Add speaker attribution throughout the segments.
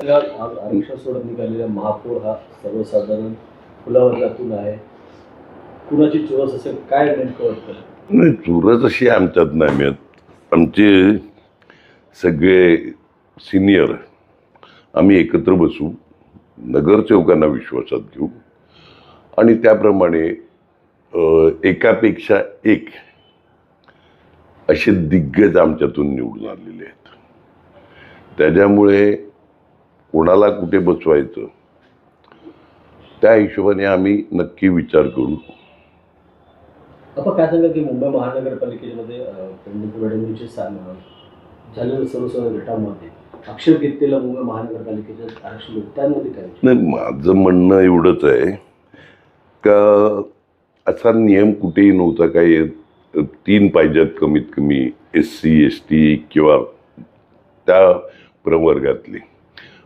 Speaker 1: आज आरक्षण सोडत निघालेला महापौर हा सर्वसाधारण फुलावर्गातून आहे. कुणाची चुरस असेल काय नेमकं वाटतं?
Speaker 2: नाही चुरस अशी आमच्यात नाही मिळत. आमचे सगळे सिनियर आम्ही एकत्र बसू नगरसेवकांना विश्वासात घेऊ. आणि त्याप्रमाणे एकापेक्षा एक असे दिग्गज आमच्यातून निवडून आलेले आहेत. त्याच्यामुळे कोणाला कुठे बसवायचं त्या हिशोबाने आम्ही नक्की विचार करू
Speaker 1: आपण काय सांगा की मुंबई महानगरपालिकेमध्ये झालेल्या सर्वसाधारण गटामध्ये आक्षेप घेतलेला मुंबई महानगरपालिकेच्या आरक्षण होतं. त्यामध्ये काय विचार?
Speaker 2: नाही माझं म्हणणं एवढंच आहे का असा नियम कुठेही नव्हता काय तीन पाहिजेत कमीत कमी एस सी एस टी किंवा त्या प्रवर्गातले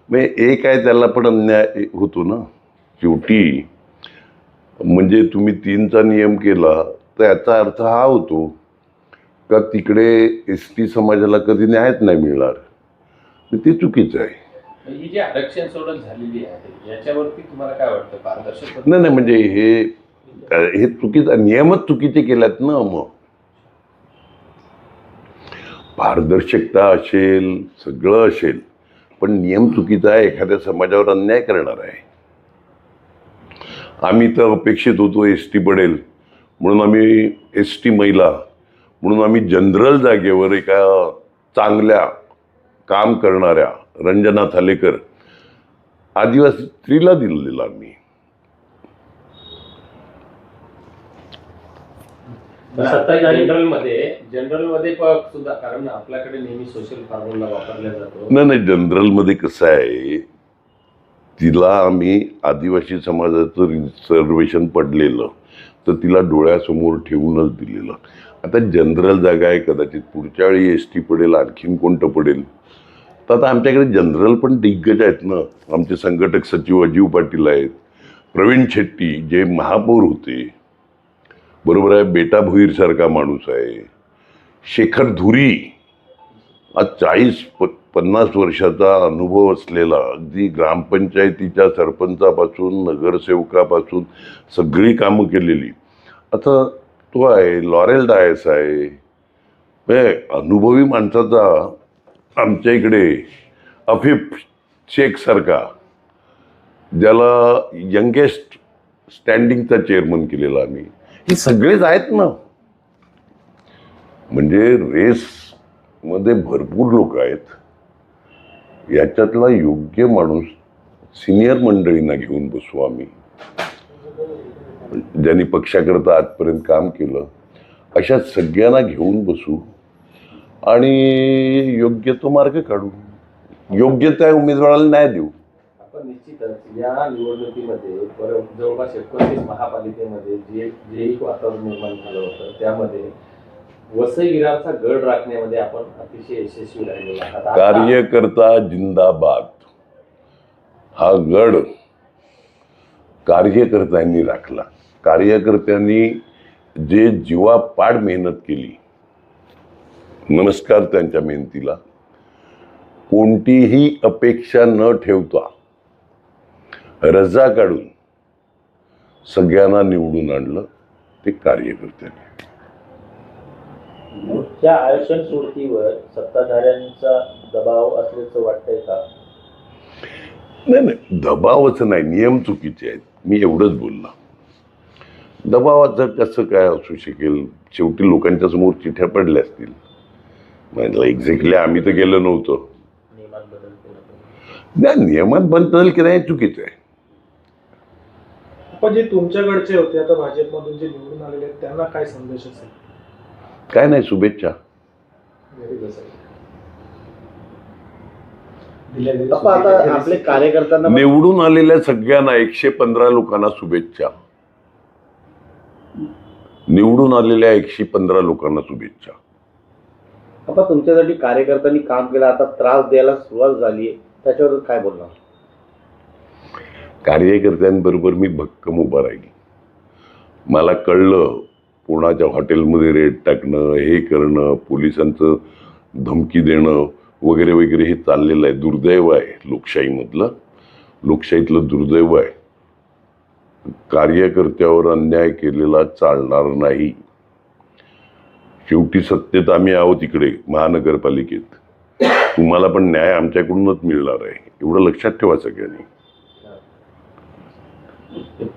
Speaker 2: मग एक आहे त्याला पण अन्याय होतो ना? शेवटी. म्हणजे तुम्ही तीनचा नियम केला तर याचा अर्थ हा होतो का तिकडे एस टी समाजाला कधी न्यायच नाही मिळणार? ते चुकीचं आहे.
Speaker 3: ही जी आरक्षण सोडत झालेली आहे याच्यावरती तुम्हाला काय वाटतं? पारदर्शक
Speaker 2: नाही नाही म्हणजे हे हे चुकीचं नियमच चुकीचे केल्यात ना मग. पारदर्शकता असेल सगळं असेल. पण नियम चुकीचा आहे एखाद्या समाजावर अन्याय करणार आहे. आम्ही तर अपेक्षित होतो एस टी पडेल म्हणून आम्ही एस टी महिला म्हणून आम्ही जनरल जागेवर एका चांगल्या काम करणाऱ्या रंजना थालेकर आदिवासी स्त्रीला दिलेला आम्ही.
Speaker 1: सत्ता
Speaker 3: जनरलमध्ये जनरलमध्ये सुद्धा कारण आपल्याकडे नेहमी सोशल फॉर्म्युला वापरल्या जातो.
Speaker 2: नाही नाही जनरलमध्ये कसं आहे तिला आम्ही आदिवासी समाजाचं रिझर्वेशन पडलेलं तर तिला डोळ्यासमोर ठेवूनच दिलेलं. आता जनरल जागा आहे कदाचित पुढच्या वेळी एस टी पडेल आणखीन कोणतं पडेल? तर आता आमच्याकडे जनरल पण दिग्गज आहेत ना. आमचे संघटक सचिव अजीव पाटील आहेत. प्रवीण शेट्टी जे महापौर होते बरोबर आहे बेटा भुईरसारखा माणूस आहे. शेखर धुरी आज चाळीस प पन्नास वर्षाचा अनुभव असलेला अगदी ग्रामपंचायतीच्या सरपंचापासून नगरसेवकापासून सगळी कामं केलेली. आता तो आहे लॉरेल डायस आहे. म्हणजे अनुभवी माणसाचा आमच्या इकडे अफिफ शेखसारखा ज्याला यंगेस्ट स्टँडिंगचा चेअरमन केलेला आम्ही. हे सगळेच आहेत ना. म्हणजे रेस मध्ये भरपूर लोक आहेत. याच्यातला योग्य माणूस सिनियर मंडळींना घेऊन बसू आम्ही. ज्यांनी पक्षाकरता आजपर्यंत काम केलं अशा सगळ्यांना घेऊन बसू आणि योग्य तो मार्ग काढू. योग्य त्या उमेदवाराला न्याय देऊ.
Speaker 3: निश्चितच या निवडणुकीमध्ये जवळपास एकोणतीस महापालिकेमध्ये जे जे एक वातावरण निर्माण झालं होतं त्यामध्ये वसईराचा गड राखण्यामध्ये आपण अतिशय यशस्वी राहिलेलो आहात.
Speaker 2: कार्यकर्ता जिंदाबाद. हा गड कार्यकर्त्यांनी राखला. कार्यकर्त्यांनी जे जीवापाड मेहनत केली नमस्कार त्यांच्या मेहनतीला. कोणतीही अपेक्षा न ठेवता रजा काढून सगळ्यांना निवडून आणलं ते कार्यकर्त्यांनी.
Speaker 4: त्या आरक्षण सोडतीवर सत्ताधाऱ्यांचा दबाव असल्याचं वाटतंय का?
Speaker 2: नाही नाही दबावच नाही. नियम चुकीचे आहेत. मी एवढंच बोलला दबावाचं कसं काय असू शकेल? शेवटी लोकांच्या समोर चिठ्या पडल्या असतील. म्हणजे एक्झॅक्टली आम्ही तर गेलो नव्हतो. नाही नियमात बदल केलं हे चुकीचं आहे.
Speaker 5: पण जे तुमच्याकडचे होते आता भाजपमधून जे निवडून आलेले आहेत त्यांना काय संदेश असेल?
Speaker 2: काय नाही शुभेच्छा.
Speaker 4: आता आपले कार्यकर्त्यांना
Speaker 2: निवडून आलेल्या सगळ्यांना एकशे पंधरा लोकांना शुभेच्छा. निवडून आलेल्या एकशे पंधरा लोकांना शुभेच्छा.
Speaker 4: अप्पा तुमच्यासाठी कार्यकर्त्यांनी काम केलं आता त्रास द्यायला सुरुवात झाली त्याच्यावर काय बोलणार?
Speaker 2: कार्यकर्त्यांबरोबर मी भक्कम उभा राहील. मला कळलं पुण्याच्या हॉटेलमध्ये रेट टाकणं हे करणं पोलिसांचं धमकी देणं वगैरे वगैरे हे चाललेलं आहे. दुर्दैव आहे लोकशाहीमधलं. लोकशाहीतलं दुर्दैव आहे. कार्यकर्त्यावर अन्याय केलेला चालणार नाही. शेवटी सत्तेत आम्ही आहोत इकडे महानगरपालिकेत. तुम्हाला पण न्याय आमच्याकडूनच मिळणार आहे. एवढं लक्षात ठेवा सगळ्यांनी. just